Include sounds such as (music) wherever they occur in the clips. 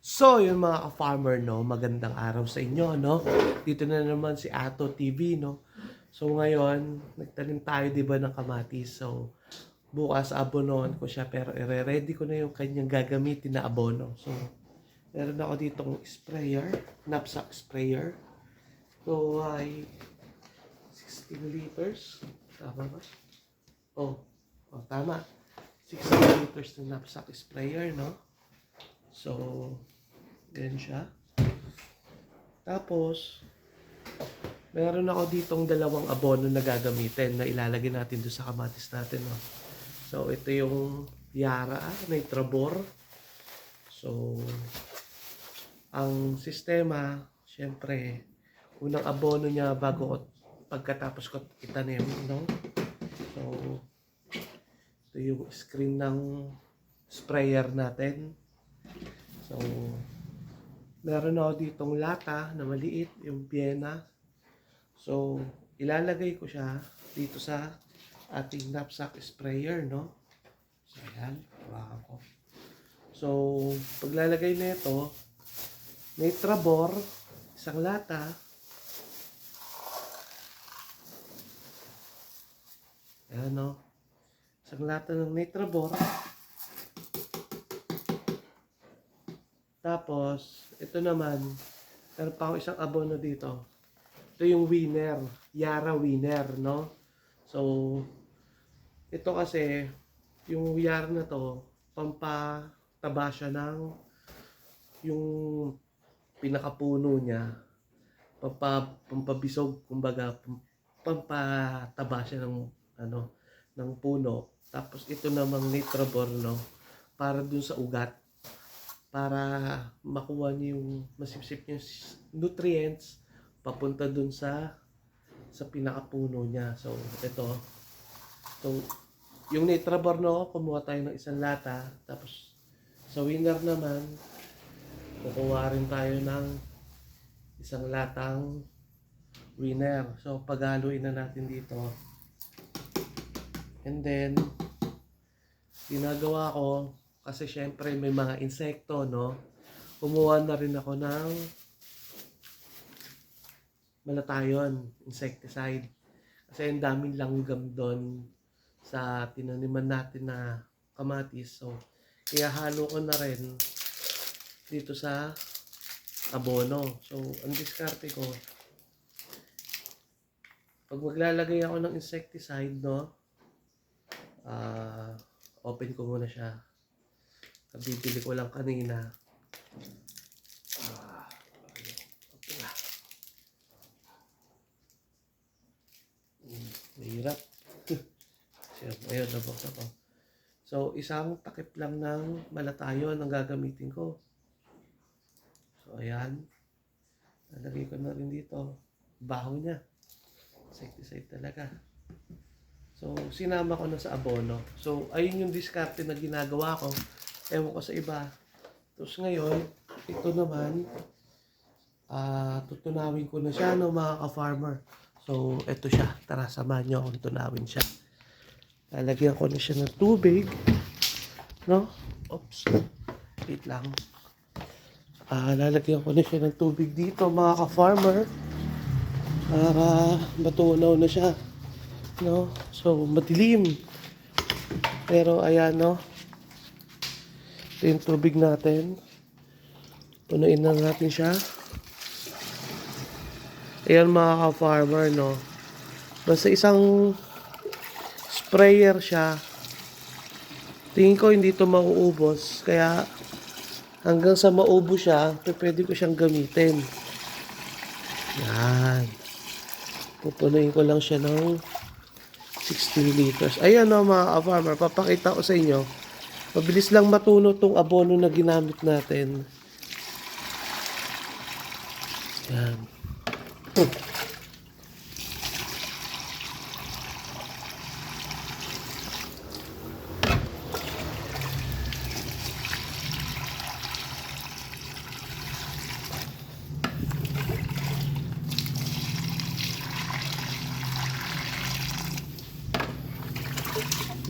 So, yun mga ka-farmer, no, magandang araw sa inyo, no? Dito na naman si Ato TV, no? So, ngayon, nagtanim tayo, di ba, ng kamatis. So, bukas abonoan ko siya, pero ire-ready ko na yung kanyang gagamitin na abono. So, meron ako ditong sprayer, knapsack sprayer. So, ay 16 liters. Tama ba? Oh, oh tama. 16 liters na knapsack sprayer, no? So, ganyan siya. Tapos, meron ako ditong dalawang abono na gagamitin na ilalagay natin doon sa kamatis natin. No? So, ito yung Yara, Nitrabor. So, ang sistema, syempre, unang abono niya bago ko, pagkatapos ko itanim, no? So, ito yung screen ng sprayer natin. So, meron ako ditong lata na maliit, yung Vienna. So, ilalagay ko siya dito sa ating knapsack sprayer, no? So, ayan, hawakan. So, paglalagay na ito, may trabor, isang lata, ayan, no? Isang lata ng nitrabor. Tapos, ito naman, meron pa akong isang abono dito. Ito yung winner, Yara winner, no? So, ito kasi, yung Yara na to, pampataba siya ng yung pinakapuno niya. Pampa, pampabisog, kumbaga, pam- pampataba siya ng, ano, ng puno. Tapos ito namang nitrabor, no? Para dun sa ugat para makuha niyo yung masipsip yung nutrients papunta dun sa sa pinakapuno niya. So, ito. So, yung nitrabor no, kumuha tayo ng isang lata. Tapos, sa winner naman, kukuha rin tayo ng isang latang winner. So, paghaluin na natin dito. And then, ginagawa ko, kasi syempre may mga insekto, no? Kumuha na rin ako ng malatayon, insecticide. Kasi ang daming langgam doon sa tinaniman natin na kamatis. So, kaya halo ko na rin dito sa abono. So, ang diskarte ko, pag maglalagay ako ng insecticide, no? Ah, open ko muna siya. Kabibili ko lang kanina. Ah, okay. Hmm, Mahirap. Siya, (laughs) ayun, nabuksan ko. So, isang takip lang ng malatayon ang gagamitin ko. So, ayan. Nalagay ko na rin dito. Baho niya. Insecticide talaga. So, sinama ko na sa abono. So, ayun yung diskarte na ginagawa ko. Ewan ko sa iba. Tapos ngayon, ito naman, ah tutunawin ko na siya, no, mga ka-farmer. So, ito siya. Tara, samahan niyo akong tunawin siya. Lalagyan ko na siya ng tubig. No? Oops. Wait lang. Ah, lalagyan ko na siya ng tubig dito, mga ka-farmer. Para matunaw na siya. No? So, madilim. Pero, ayan, no? Ito yung tubig natin. Punuin na natin siya. Ayan mga ka-farmer, no? Basta isang sprayer siya. Tingin ko hindi to mauubos. Kaya hanggang sa maubos siya, pwede ko siyang gamitin. Yan. Pupunuin ko lang siya ng 16 liters. Ayan no mga ka-farmer, papakita ko sa inyo. Mabilis lang matuno tong abono na ginamit natin. Yan.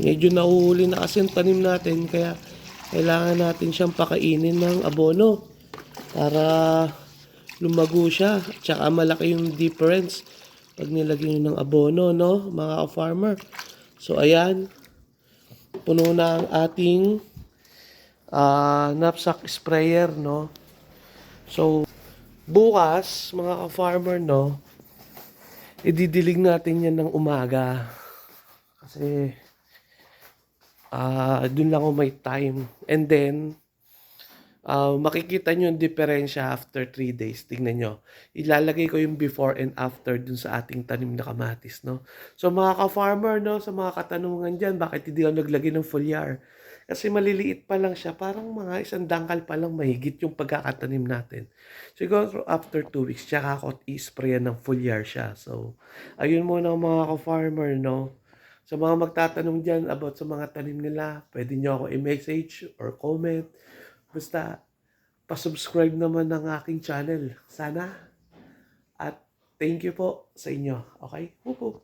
Medyo nahuhuli na kasi yung tanim natin kaya kailangan natin siyang pakainin ng abono. para lumago siya. Tsaka malaki yung difference pag nilagyan nyo ng abono, no, mga ka-farmer. So, ayan. Puno na ang ating ah, knapsack sprayer, no. So, bukas, mga ka-farmer, no, ididilig natin yan ng umaga. Kasi, ah, dun lang ako may time. And then, ah, makikita nyo yung diferensya after 3 days. Tingnan nyo. Ilalagay ko yung before and after dun sa ating tanim na kamatis, no? So, mga ka-farmer, no, sa mga katanungan dyan, bakit hindi ako naglagay ng foliar? Kasi maliliit pa lang siya, parang mga isang dangkal pa lang mahigit yung pagkakatanim natin. Siguro after 2 weeks, tsaka ako i-spray ng foliar siya. So, ayun muna mga ka-farmer, no? Sa mga magtatanong dyan about sa mga tanim nila, pwede nyo ako i-message or comment. Basta, pasubscribe naman ng aking channel. Sana. At thank you po sa inyo. Okay? Hupo.